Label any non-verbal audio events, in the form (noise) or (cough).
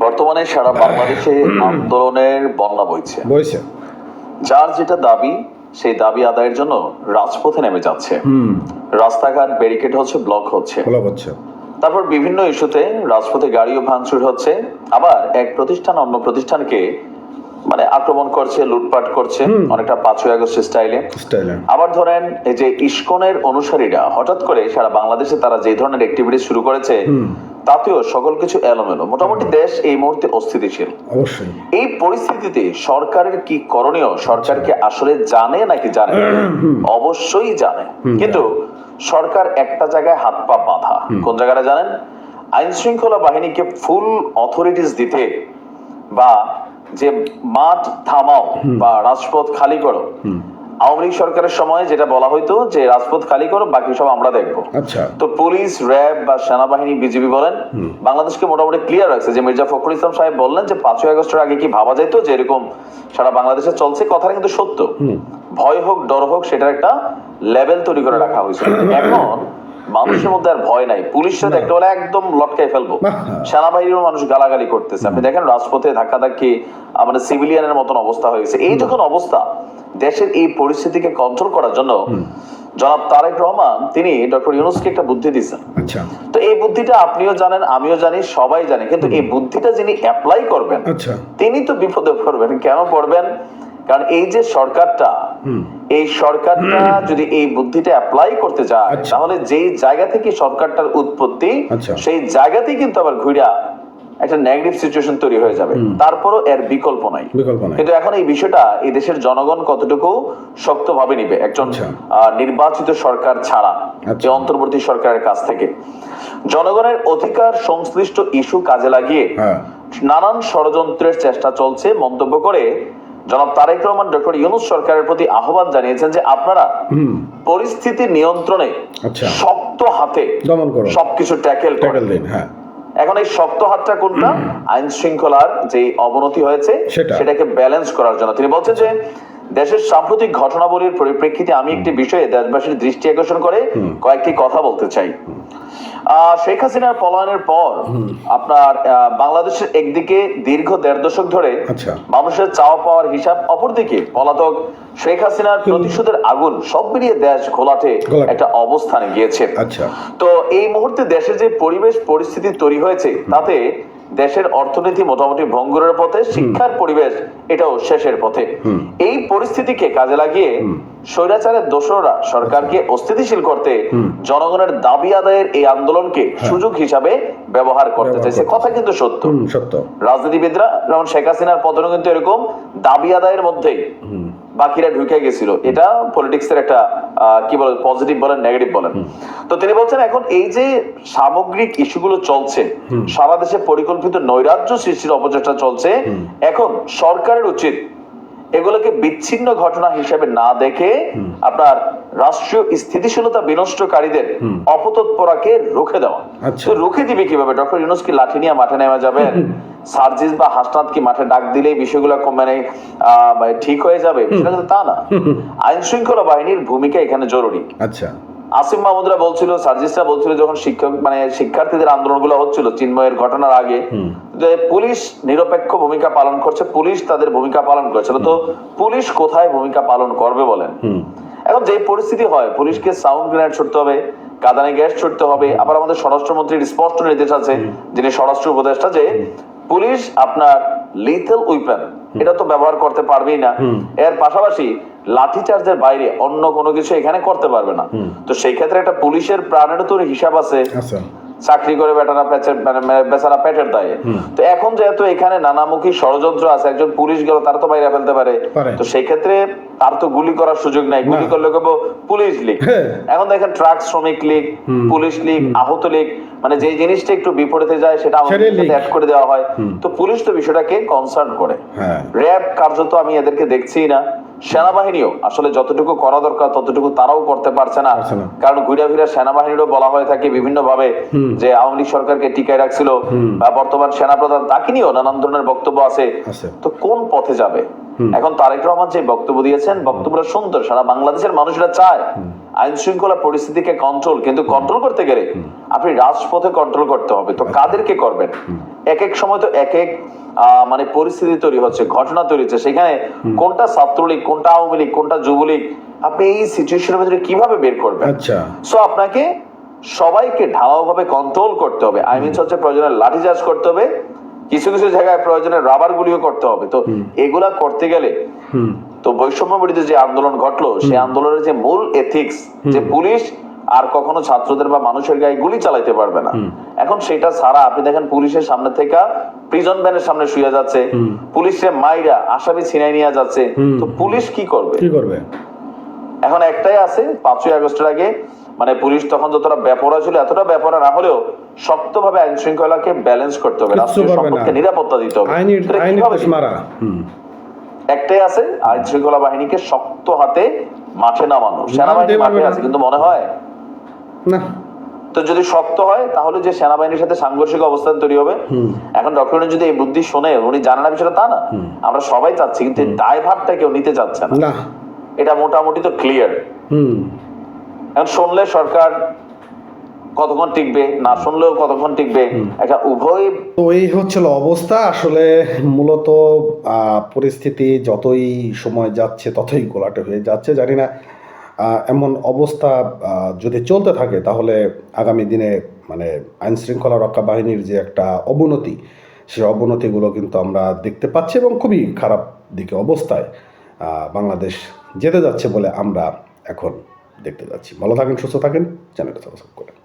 বর্তমানে সারা বাংলাদেশে আন্দোলনের বন্যা বইছে। বইছে। যার যেটা দাবি সেই দাবি আদায়ের জন্য রাজপথে নেমে যাচ্ছে। রাস্তাঘাট ব্যারিকেড হচ্ছে ব্লক হচ্ছে। তারপর বিভিন্ন ইস্যুতে রাজপথে গাড়িও ভাঙচুর হচ্ছে। আবার এক প্রতিষ্ঠান অন্য প্রতিষ্ঠানকে মানে আক্রমণ করছে লুটপাট করছে অনেকটা পাঁচই আগস্ট স্টাইলে স্টাইলে আবার ধরেন এই যে ইস্কনের অনুসারীরা হঠাৎ করে সারা বাংলাদেশে তারা যে ধরনের অ্যাক্টিভিটি শুরু করেছে তাতেও সকল কিছু এলোমেলো। মোটামুটি দেশ এই মুহূর্তে অস্থিতিশীল। অবশ্যই। এই পরিস্থিতিতে সরকারের কি করণীয়? সরকার কি আসলে জানে নাকি জানে অবশ্যই জানে। কিন্তু সরকার একটা জায়গায় হাত পা বাঁধা। কোন জায়গাটা জানেন? আইন শৃঙ্খলা বাহিনীকে ফুল অথরিটিস দিতে বা যে মাঠ থামাও বা রাজপথ খালি করো আওয়ামী লীগ সরকারের সময় যেটা বলা হইতো যে রাজপথ খালি করো বাকি সব আমরা দেখব। আচ্ছা। তো পুলিশ র্যাব বা সেনাবাহিনী বিজিবি বলেন বাংলাদেশকে মোটামুটি ক্লিয়ার রাখছে যে মির্জা ফখরুল ইসলাম সাহেব বললেন যে পাঁচই আগস্টের আগে কি ভাবা যাইতো যে এরকম সারা বাংলাদেশে চলছে? কথাটা কিন্তু সত্য। ভয় হোক ডর হোক সেটার একটা লেভেল তৈরি করে রাখা হয়েছে। (coughs) এখন মানুষের মধ্যে আর ভয় নাই। পুলিশের দেখতে বলে একদম লটকাই ফেলব। বাহ। সেনাবাহিনীরও মানুষ গালাগালি করতেছে। আপনি দেখেন রাজপথে ধাক্কা ধাক্কি আমাদের সিভিলিয়ানের মতন অবস্থা হয়ে গেছে। এই যখন অবস্থা দেশের এই পরিস্থিতিকে কন্ট্রোল করার জন্য জনাব তারেক রহমান তিনি ডক্টর ইউনুসকে একটা বুদ্ধি দিয়েছেন। আচ্ছা। তো এই বুদ্ধিটা আপনিও জানেন আমিও জানি সবাই জানে। কিন্তু এই বুদ্ধিটা যিনি অ্যাপ্লাই করবেন আচ্ছা। তিনি তো বিপদে পড়বেন। কেন পড়বেন? কারণ এই যে সরকারটা এই সরকারটা যদি এই বুদ্ধিটা অ্যাপ্লাই করতে যায় আচ্ছা। তাহলে যেই জায়গা থেকে সরকারটার উৎপত্তি আচ্ছা। সেই জায়গাতেই কিন্তু আবার ঘুরা একটা নেগেটিভ সিচুয়েশন তৈরি হয়ে যাবে তারপরও এর বিকল্প নাই কিন্তু এখন এই বিষয়টা এই দেশের জনগণ কতটুকু শক্তভাবে নিবে একজন আচ্ছা। নির্বাচিত সরকার ছাড়া। যে অন্তর্বর্তী সরকারের কাছ থেকে জনগণের অধিকার সংশ্লিষ্ট ইস্যু কাজে লাগিয়ে হ্যাঁ নানান ষড়যন্ত্রের চেষ্টা চলছে মন্তব্য করে জনাব তারেক রহমান ডক্টর ইউনুস সরকারের প্রতি আহ্বান জানিয়েছেন যে আপনারা পরিস্থিতি নিয়ন্ত্রণে আচ্ছা। শক্ত হাতে সবকিছু ট্যাকেল ট্যাকেল দিন হ্যাঁ। এখন এই শক্ত হাতটা কোনটা? আইন শৃঙ্খলার যে অবনতি হয়েছে সেটাকে ব্যালেন্স করার জন্য। তিনি বলছেন যে দেশের সাম্প্রতিক ঘটনাবলীর পরিপ্রেক্ষিতে আমি একটি বিষয়ে দেশবাসীর দৃষ্টি আকর্ষণ করে কয়েকটি কথা বলতে চাই। শেখ হাসিনার পলায়নের পর আপনার বাংলাদেশের একদিকে দীর্ঘ দেড় দশক ধরে আচ্ছা। মানুষের চাওয়া পাওয়ার হিসাব অপরদিকে পলাতক শেখ হাসিনার প্রতিশোধের আগুন সব মিলিয়ে দেশ ঘোলাটে। একটা অবস্থানে গিয়েছে। আচ্ছা। তো এই মুহূর্তে দেশে যে পরিবেশ পরিস্থিতি তৈরি হয়েছে তাতে দেশের অর্থনীতি মোটামুটি ভঙ্গুরের পথে শিক্ষার পরিবেশ এটাও শেষের পথে। এই পরিস্থিতিকে কাজে লাগিয়ে স্বৈরাচারের দোসররা সরকারকে অস্থিতিশীল করতে জনগণের দাবি আদায়ের এই আন্দোলনকে সুযোগ হিসাবে ব্যবহার করতে চাইছে। কথা কিন্তু সত্য। সত্য। রাজনীতিবিদরা যেমন শেখ হাসিনার পতন কিন্তু এরকম দাবি আদায়ের মধ্যেই। বাকিরা ঢুকে গেছিল। এটা পলিটিক্স এর একটা কি বলে পজিটিভ বলেন নেগেটিভ বলেন। তো তিনি বলছেন এখন এই যে সামগ্রিক ইস্যুগুলো চলছে সারা দেশে পরিকল্পিত নৈরাজ্য সৃষ্টির অপচেষ্টা চলছে। এখন সরকারের উচিত এগুলোকে বিচ্ছিন্ন ঘটনা হিসেবে না দেখে আপনার রাষ্ট্রীয় স্থিতিশীলতা বিনষ্টকারীদের অপতৎপরাকে রুখে দেওয়া। আচ্ছা। রুখে দিবে কীভাবে? ডক্টর ইউনুস কি লাঠি নিয়ে মাঠে নেমে যাবেন? সার্জিস বা হাসনাত কি মাঠে ডাক দিলেই বিষয়গুলো মানে মানে ঠিক হয়ে যাবে? সেটা কিন্তু তা না। (laughs) আইন শৃঙ্খলা বাহিনীর ভূমিকা এখানে জরুরি। আচ্ছা। আসিম মাহমুদরা বলছিল সার্জিসরা বলছিল যখন শিক্ষক মানে শিক্ষার্থীদের আন্দোলনগুলো হচ্ছিল চিন্ময়ের ঘটনার আগে যে পুলিশ নিরপেক্ষ ভূমিকা পালন করছে পুলিশ তাদের ভূমিকা পালন করছিল। তো পুলিশ কোথায় ভূমিকা পালন করবে বলেন? এখন যে পরিস্থিতি হয় পুলিশকে সাউন্ড গ্রেনেড ছুটতে হবে কাদানে গ্যাস ছুটতে হবে আবার আমাদের স্বরাষ্ট্রমন্ত্রীর স্পষ্ট নির্দেশ আছে যিনি স্বরাষ্ট্র উপদেষ্টা যে পুলিশ আপনার লিথেল উইপেন এটা তো ব্যবহার করতে পারবেই না। এর পাশাপাশি লাঠিচার্জের বাইরে অন্য কোনো কিছু এখানে করতে পারবে না। তো সেই ক্ষেত্রে একটা পুলিশের প্রাণেরও তো হিসাব আছে। আচ্ছা। চাকরি করে বেটারা পেটের মানে বেচারা পেটের দায়ে। তো এখন যেহেতু এখানে নানামুখী ষড়যন্ত্র আছে একজন পুলিশ গেল তার তো বাইরে ফেলতে পারে। পারে। তো সেই ক্ষেত্রে তার তো গুলি করার সুযোগ নাই। গুলি করলে কেবল পুলিশ লীগ। হ্যাঁ। এখন দেখেন ট্রাক শ্রমিক লীগ পুলিশ লীগ আহত লীগ মানে যে জিনিসটা একটু বিপরীতে যায় সেটা আমাদের অ্যাড করে দেওয়া হয়। তো পুলিশ তো বিষয়টাকে কনসার্ন করে। র্যাব কার্যত আমি এদেরকে দেখছিই না। সেনাবাহিনীও আসলে যতটুকু করা দরকার ততটুকু তারাও করতে পারছে না। কারণ ঘুরে ফিরে সেনাবাহিনীরও বলা হয়ে থাকে বিভিন্ন ভাবে যে আওয়ামী লীগ সরকারকে টিকায় রাখছিল বা বর্তমান সেনাপ্রধান তাকে নিয়েও নানান ধরনের বক্তব্য আছে। আছে। তো কোন পথে যাবে? এখন তারেক রহমান যে বক্তব্য দিয়েছেন বক্তব্যটা সুন্দর। সারা বাংলাদেশের মানুষরা চায়। আইন শৃঙ্খলা পরিস্থিতিকে কন্ট্রোল কিন্তু কন্ট্রোল করতে গেলে আপনি রাজপথে কন্ট্রোল করতে হবে। তো কাদেরকে করবেন? এক এক সময় তো এক এক মানে পরিস্থিতি তৈরি হচ্ছে ঘটনা তৈরি হচ্ছে। সেখানে কোনটা ছাত্রলীগ কোনটা আওয়ামী লীগ কোনটা যুবলীগ আপনি এই সিচুয়েশনের ভিতরে কীভাবে বের করবেন? আচ্ছা। সো আপনাকে সবাইকে ঢালাওভাবে কন্ট্রোল করতে হবে। আই মিনস হচ্ছে প্রয়োজনে লাঠিচার্জ করতে হবে কিছু কিছু জায়গায় প্রয়োজনে রাবার গুলিও করতে হবে। তো এগুলা করতে গেলে তো বৈষম্য বিরোধী যে আন্দোলন ঘটলো সেই আন্দোলনের যে মূল এথিক্স যে পুলিশ আর কখনো ছাত্রদের বা মানুষের গায়ে গুলি চালাইতে পারবে না। এখন সেটা ছাড়া আপনি দেখেন পুলিশের সামনে থেকে প্রিজন ভ্যানের সামনে শুয়ে যাচ্ছে। পুলিশে মাইরা আসামি ছিনাই নিয়ে যাচ্ছে। তো পুলিশ কি করবে? কি করবে? এখন একটাই আছে পাঁচই আগস্টের আগে মানে পুলিশ তখন যতটা ব্যাপরা ছিল এতটা ব্যাপরা না হলেও শক্তভাবে আইন শৃঙ্খলাকে ব্যালেন্স করতে হবে রাষ্ট্রীয়। সম্পদকে নিরাপত্তা দিতে হবে। একটাই আছে আইন শৃঙ্খলা বাহিনীকে শক্ত হাতে মাঠে নামানো। সেনাবাহিনী মাঠে আছে কিন্তু মনে হয়? না। তো যদি শক্ত হয় তাহলে যে সেনাবাহিনীর সাথে সাংঘর্ষিক অবস্থান তৈরি হবে এখন ডক্টর যদি এই বুদ্ধি শোনে উনি জানেন না বিষয়টা তা না। আমরা সবাই চাচ্ছি কিন্তু দায়ভারটা কেউ নিতে চাচ্ছে না। এটা মোটামুটি তো ক্লিয়ার এখন শুনলে সরকার কতক্ষণ টিকবে না শুনলেও কতক্ষণ টিকবে একটা উভয় তো এই হচ্ছিল অবস্থা। আসলে মূলত পরিস্থিতি যতই সময় যাচ্ছে ততই গোলাটে হয়ে যাচ্ছে জানি না এমন অবস্থা যদি চলতে থাকে তাহলে আগামী দিনে মানে আইন শৃঙ্খলা রক্ষা বাহিনীর যে একটা অবনতি সেই অবনতিগুলো কিন্তু আমরা দেখতে পাচ্ছি এবং খুবই খারাপ দিকে অবস্থায় বাংলাদেশ যেতে যাচ্ছে বলে আমরা এখন দেখতে যাচ্ছি। ভালো থাকেন সুস্থ থাকেন চ্যানেলটা সাবস্ক্রাইব করেন